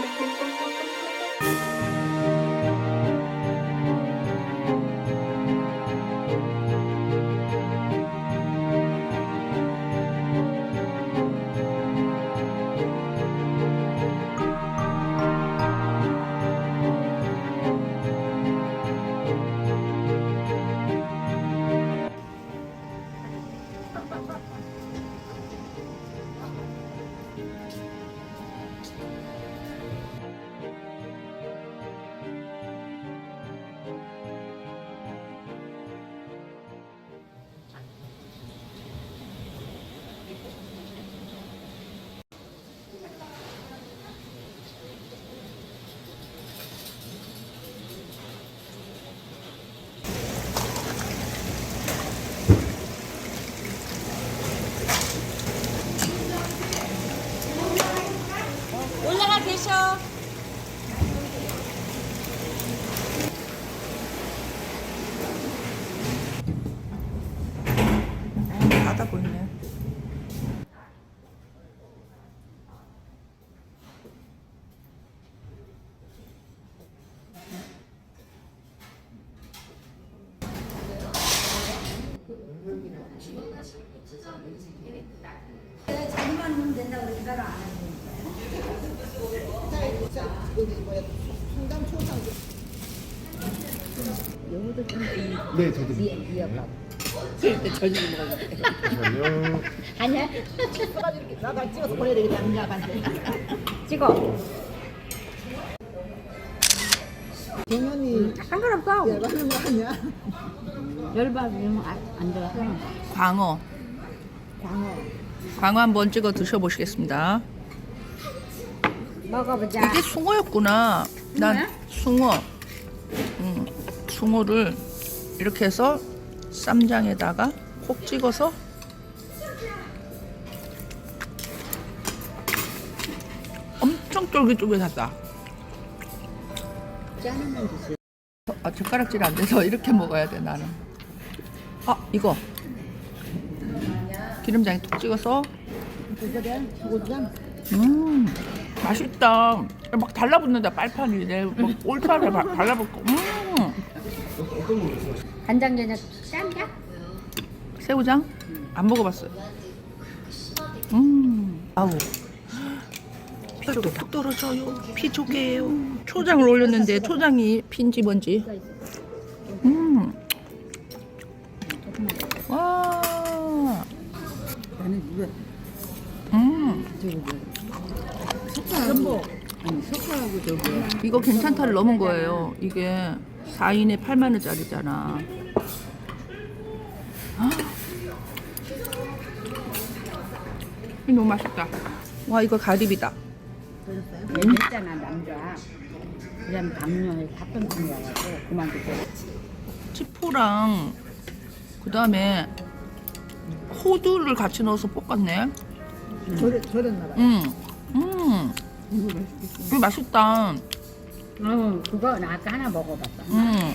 올 네, 저도 미역밥. 잠시만요. 아니야? 나도 찍어서 보내야 되겠다 남자한테 찍어. 동현이 상관없어. 열받는 거 아니야? 열받으면 안, 안 들어서. 광어. 광어 광어 한번 찍어 드셔보시겠습니다. 먹어보자. 이게 숭어였구나. 난 숭어. 음, 숭어를 이렇게 해서 쌈장에다가 콕 찍어서 엄청 쫄깃쫄깃하다. 주세요. 아, 젓가락질 안 돼서 이렇게 먹어야 돼 나는. 아 이거 기름장에 톡 찍어서 그거래 고추장 음 맛있다. 막 달라붙는다 빨판이 내막 올파를 막 달라붙고. 음 간장게장 쌈장? 새우장 안 먹어봤어요. 음 아우 피도 툭 떨어져요. 피 조개예요. 초장을 올렸는데 초장이 핀지 뭔지. 음. 와. 나는 이거 음. 아니 석화하고 저기 이거 괜찮다를 넘은 거예요. 이게 4인에 8만 원짜리잖아. 너무 맛있다. 와 이거 가리비다. 했잖아 남자. 그다음 당뇨에 합병증이 와가지고 그만두고. 치포랑 그 다음에 호두를 같이 넣어서 볶았네. 저랬 저랬나 봐. 음, 음, 이거 맛있다. 응, 그거 나 아까 하나 먹어봤어. 음,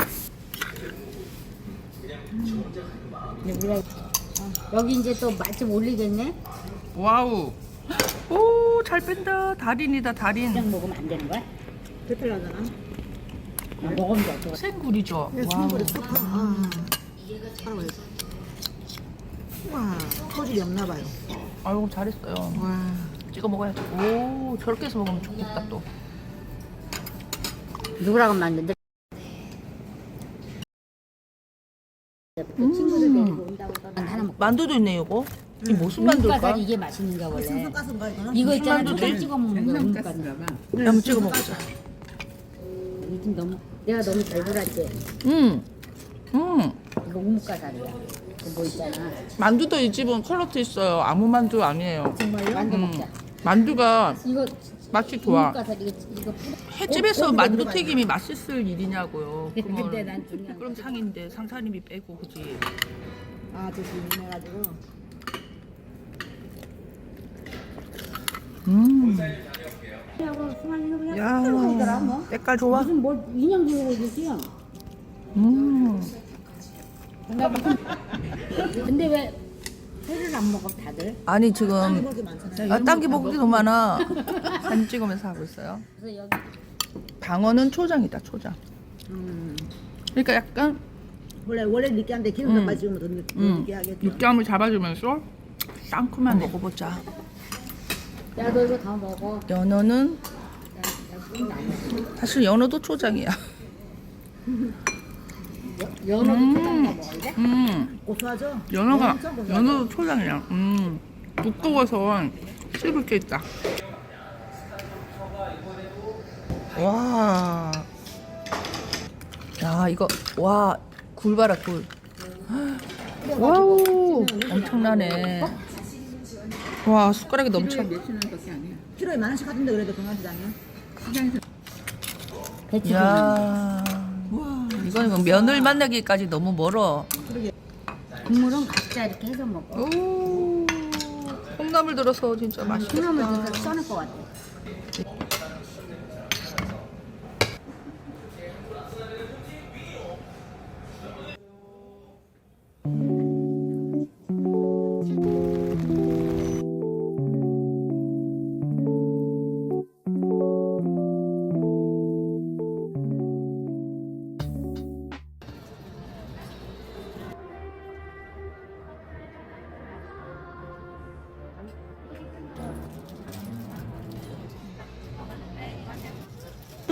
근데 우리가 여기 이제 또 맛좀 올리겠네? 와우. 오, 잘 뺀다. 달인이다, 달인. 그냥 먹으면 안 되는 거야? 배탈 나잖아. 아, 먹으면 돼. 그거. 생굴이죠. 야, 와우. 아. 살아봐요. 와, 토질이 없나 봐요. 아이고 잘했어요. 와. 찍어 먹어야지. 오, 저렇게 해서 먹으면 좋겠다 또. 누구라고 만든데? 친구들 데리고 온다고 떠난 하나 먹고. 만두도 있네, 이거. 이 무슨 만두일까? 이게 맛있는가 원래. 생선가스인가 이거는? 이거 있잖아, 만두지? 누가 찍어 먹는 거 우뭇가사리. 한번 찍어 먹자. 이게 좀 너무 내가 너무 잘 골랐지. 음, 음. 이거 우뭇가사리야. 그뭐 있잖아. 만두도 이 집은 퀄러티 있어요. 아무 만두 아니에요. 정말요? 만두 음. 먹자. 만두가 이거 맛이 좋아. 이거 이거 뿌려. 횟집에서 어, 어, 만두 튀김이 맛있을 일이냐고요. 그러면 근데 난 중요한 그럼 상인데 상사님이 빼고 그지. 아, 저 지금 해가지고. 음. 그냥 야, 뭐. 색깔 좋아. 무슨 뭘 인형 주고 그러지? 음. 근데 왜 회를 안 먹어 다들. 아니 지금. 아, 땅기 먹기 더 많아. 사진 찍으면서 하고 있어요. 그래서 여기 방어는 초장이다 초장. 음, 그러니까 약간 원래 원래 느끼한데 기름 좀 음. 빠지면 더 느- 더 음, 느끼하겠죠. 육감을 잡아주면서 상큼하네. 먹어보자. 야너 이거 다 먹어. 연어는 야야좀 나눠. 사실 연어도 초장이야. 연어도 음. 먹을래? 음, 고소하죠? 연어가 엄청 고소하죠? 연어도 초장이야. 음, 두꺼워서 씹을 게 있다. 와, 야 이거 와 굴 봐라 굴. 와우, 엄청나네. 와 숟가락이 넘쳐. 키로에 만 원씩 하던데 그래도 동안시장이요? 배추 야, 이건 뭐 면을 만나기까지 너무 멀어. 국물은 각자 이렇게 해서 먹어. 오, 콩나물 들어서 진짜 맛있겠다. 콩나물 넣어서 써낼 것 같아.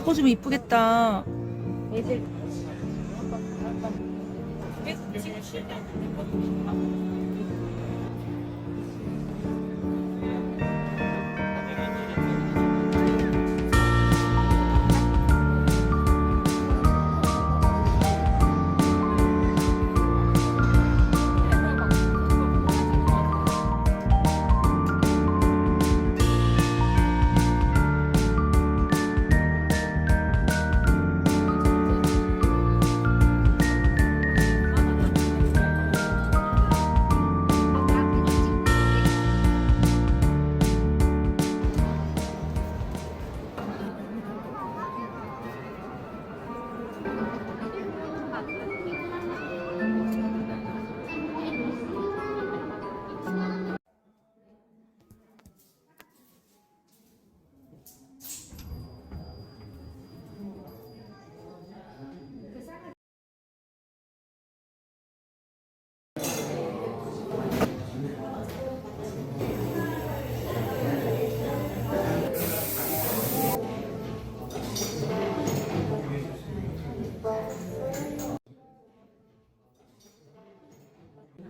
꽂으면 이쁘겠다.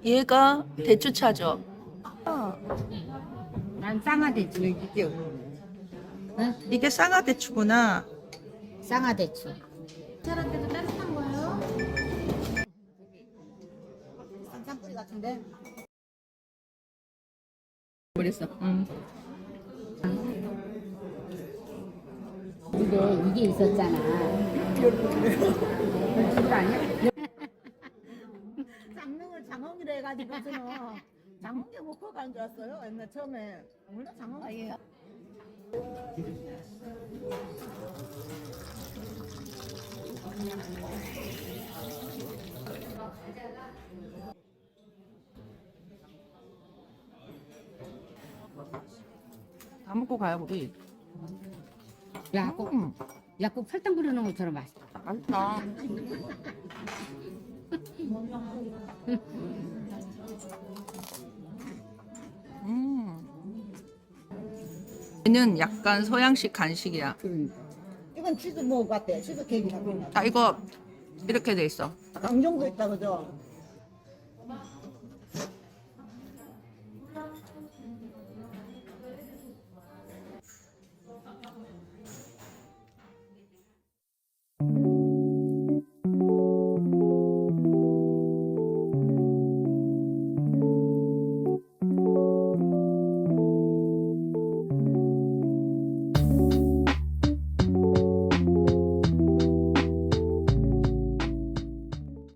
얘가 대추차죠. 난 쌍화대추. 응? 이게 쌍화대추구나. 쌍화대추. 사람들도 따뜻한 거예요? 쌍쌍뿌리 같은데? 그랬어. 음. 근데 이게 있었잖아. 그거 아니야? 장롱을 장홍이라 해가지고 저는 먹고 가는 줄 알았어요. 옛날 처음에. 원래 장홍 아니에요. 다 먹고 가요 우리. 약국, 음, 약국 설탕 뿌려놓은 것처럼 맛있다. 맛있다. 얘는 약간 서양식 간식이야. 이건 치즈 뭐 같대. 치즈 케이크. 아 이거 이렇게 돼 있어. 강정도 있다 그죠?